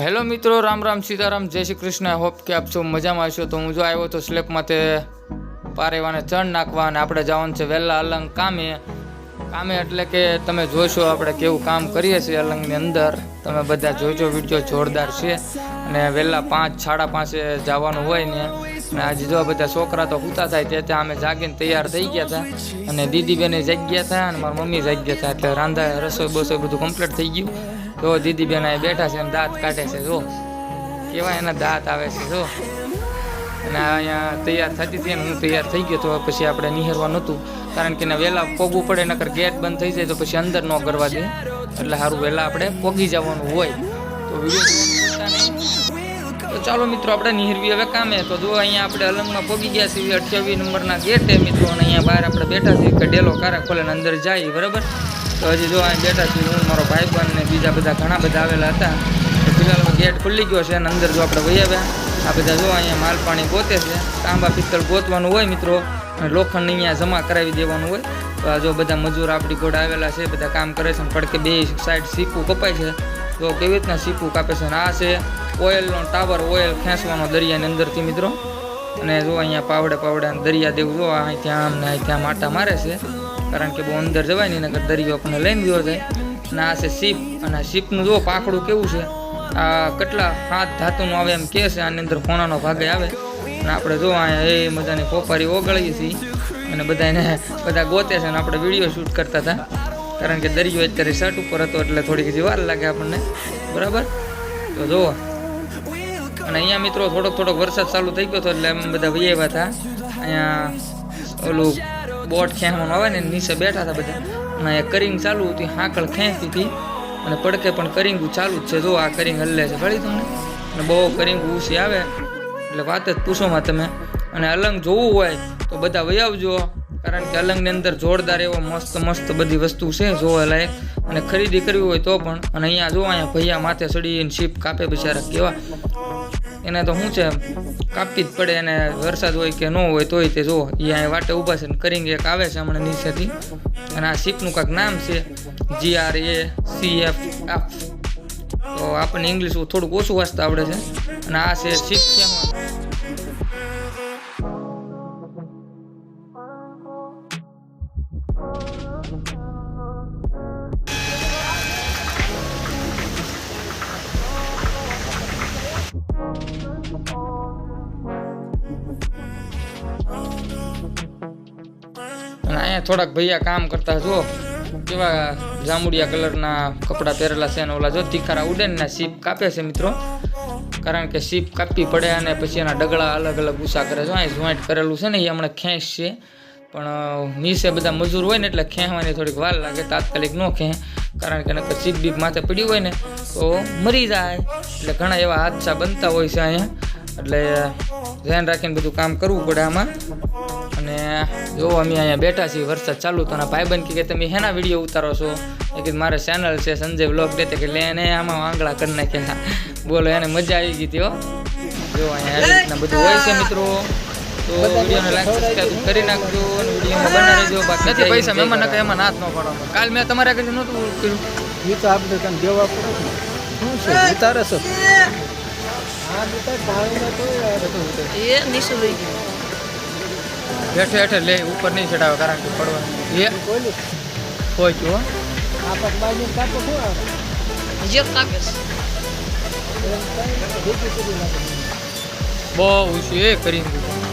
Hello મિત્રો, રામ રામ સીતારામ, જય Shri Krishna. Hope કે આપ સૌ મજામાં હશો. તો હું જો આવ્યો તો સ્લેપમાં તે પારેવાને ચણ નાખવા અને આપણે જવાનું છે વહેલા અલંગ કામે. કામે એટલે કે તમે જોશો આપણે કેવું કામ કરીએ છીએ અલંગની અંદર. તમે બધા જોજો, વીડિયો જોરદાર છે. અને વહેલા પાંચ, સાડા પાંચે જવાનું હોય ને. અને આજે જો બધા છોકરા તો પૂતા થાય તે ત્યાં અમે જાગીને તૈયાર થઈ ગયા હતા. અને દીદી બેને જાગ્યા હતા અને મારા મમ્મી જાગ્યા હતા. એટલે રાંધા રસોઈ બસોઈ બધું કમ્પ્લીટ થઈ ગયું. તો દીદી બેન અહીં બેઠા છે અને દાંત કાઢે છે, જો. કેવા એના દાંત આવે છે, જો. અને અહીંયા તૈયાર થતી હતી ને હું તૈયાર થઈ ગયો તો પછી આપણે નિહરવા નહોતું. કારણ કે એને વહેલા પોગવું પડે, નકર ગેટ બંધ થઈ જાય તો પછી અંદર ન કરવા દે. એટલે સારું વહેલા આપણે પોગી જવાનું હોય. તો તો ચાલો મિત્રો, આપણે નિહરવી હવે કામે. તો જો અહીંયા આપણે અલંગમાં પોગી ગયા છીએ, અઠ્યાવીસ નંબરના ગેટે મિત્રો. અને અહીંયા બહાર આપણે બેઠા છીએ, કે ડેલો કારા ખોલે અંદર જાય, બરાબર? તો હજી જો અહીં બેઠા છીએ હું, મારો ભાઈબંધ ને બીજા બધા ઘણા બધા આવેલા હતા. તો ફિલહાલ ગેટ ખુલ્લી ગયો છે અને અંદર જો આપણે વહી આવ્યા. આ બધા જો અહીંયા માલ પાણી ગોતે છે. તાંબા પિત્તળ ગોતવાનું હોય મિત્રો, અને લોખંડ અહીંયા જમા કરાવી દેવાનું હોય. તો આ જો બધા મજૂર આપણી ઘોડા આવેલા છે, બધા કામ કરે છે પડકે બે સાઈડ સીપું કપાય છે. તો કેવી રીતના સીપું કાપે છે? અને આ છે ઓઇલનો ટાવર, ઓઇલ ખેંચવાનો દરિયાની અંદરથી મિત્રો. અને જો અહીંયા પાવડે પાવડે દરિયા દેવું, જો અહીં ત્યાં આમ ને ત્યાં માટા મારે છે. કારણ કે બહુ અંદર જવાય નહીં, નકર દરિયો આપણને લઈને ગયો જાય અને આ છે સીપ અને આ સીપનું જો પાકડું કેવું છે, આ કેટલા હાથ ધાતુનું આવે એમ કે છે, આની અંદર ફોણાનો ભાગે આવે. અને આપણે જો અહીંયા એ મજાની પોપારી ઓગળીએ છીએ, અને બધાને બધા ગોતે છે, અને આપણે વીડિયો શૂટ કરતા હતા. કારણ કે દરિયો અત્યારે શર્ટ ઉપર હતો, એટલે થોડીક હજી વાર લાગે આપણને. બરાબર? તો જુઓ અને અહીંયા મિત્રો થોડોક થોડોક વરસાદ ચાલુ થઈ ગયો હતો, એટલે એમ બધા વૈયા હતા. અહીંયા ઓલું બોટ ખેંચવાનું આવે ને નીચે બેઠા હતા બધા. અને એ કરિંગ ચાલુ હતી, હાંકળ ખેંચતી હતી. અને પડકે પણ કરિંગું ચાલુ જ છે, જો આ કરિંગ હલ્લે છે. ભળી તમને? અને બહુ કરિંગ ઊંચી આવે. એટલે વાત જ પૂછોમાં તમે. અને અલંગ જોવું હોય તો બધા વયાવજો. કારણ કે અલંગની અંદર જોરદાર એવો મસ્ત મસ્ત બધી વસ્તુ છે, જોવા લાયક. અને ખરીદી કરવી હોય તો પણ. અને અહીંયા જો, અહીંયા ભૈયા માથે ચડીને શીપ કાપે બિચારા, કેવા? એને તો શું છે, કાપી જ પડે અને વરસાદ હોય કે ન હોય તોય તે જો એ અહીંયા વાટે ઊભા છે ને કરીને એક આવે છે હમણાં નીચેથી. અને આ શીપનું કાંઈક નામ છે G R A C F F. તો આપણને ઇંગ્લિશ થોડુંક ઓછું વાંચતા આવડે છે. અને આ છે શીપ કેમ? અને અહીંયા થોડાક ભૈયા કામ કરતા જો કેવા જાંબુડિયા કલરના કપડાં પહેરેલા છે અને ઓલા જો તીખારા ઉડે ને સીપ કાપે છે મિત્રો. કારણ કે સીપ કાપવી પડે અને પછી એના ડગલા અલગ અલગ ઉષા કરે છે. અહીં જોઈન્ટ કરેલું છે ને, એ હમણાં ખેંચ છે. પણ નીચે બધા મજૂર હોય ને એટલે ખેંચવાની થોડીક વાર લાગે, તાત્કાલિક ન ખેં કારણ કે નકર સીપ બીપ માથે પડ્યું હોય ને, તો મરી જાય. એટલે ઘણા એવા હાદસા બનતા હોય છે અહીંયા. એટલે ધ્યાન રાખીને બધું કામ કરવું પડે આમાં. અને જો અમે અહીંયા બેઠા છીએ વરસાદ ચાલુ તો ના ભાઈબંધ કે તમે હેના વીડિયો ઉતારો છો? એ કીધું મારે ચેનલ છે સંજય બ્લોગ દેતે કે લે એને આમાં આંગળા કરી નાખેલા બોલો એને મજા આવી ગઈ હતી હો. જો અહીંયા આવી રીતના બધું હોય છે મિત્રો. તો વિડીયોને લાઈક સબસ્ક્રાઈબ કરી નાખજો અને વિડીયોમાં બના રહેજો. બાકી નથી પૈસા મહેમાન નકા એમાં હાથ ન પાડો કાલ મેં તમારા આગળ નહોતું કર્યું. એ તો આપણે તને દેવા પડો શું છે ઉતારે છો? હા બેટા પાણીમાં તો એ નીચું લઈ ગયું. હેઠે હેઠે લે, ઉપર નહીં ચડાવે કારણ કે પડવા એ જે છે કાંઈ નાખે. બહુ ઊંચી એ કરી દીધું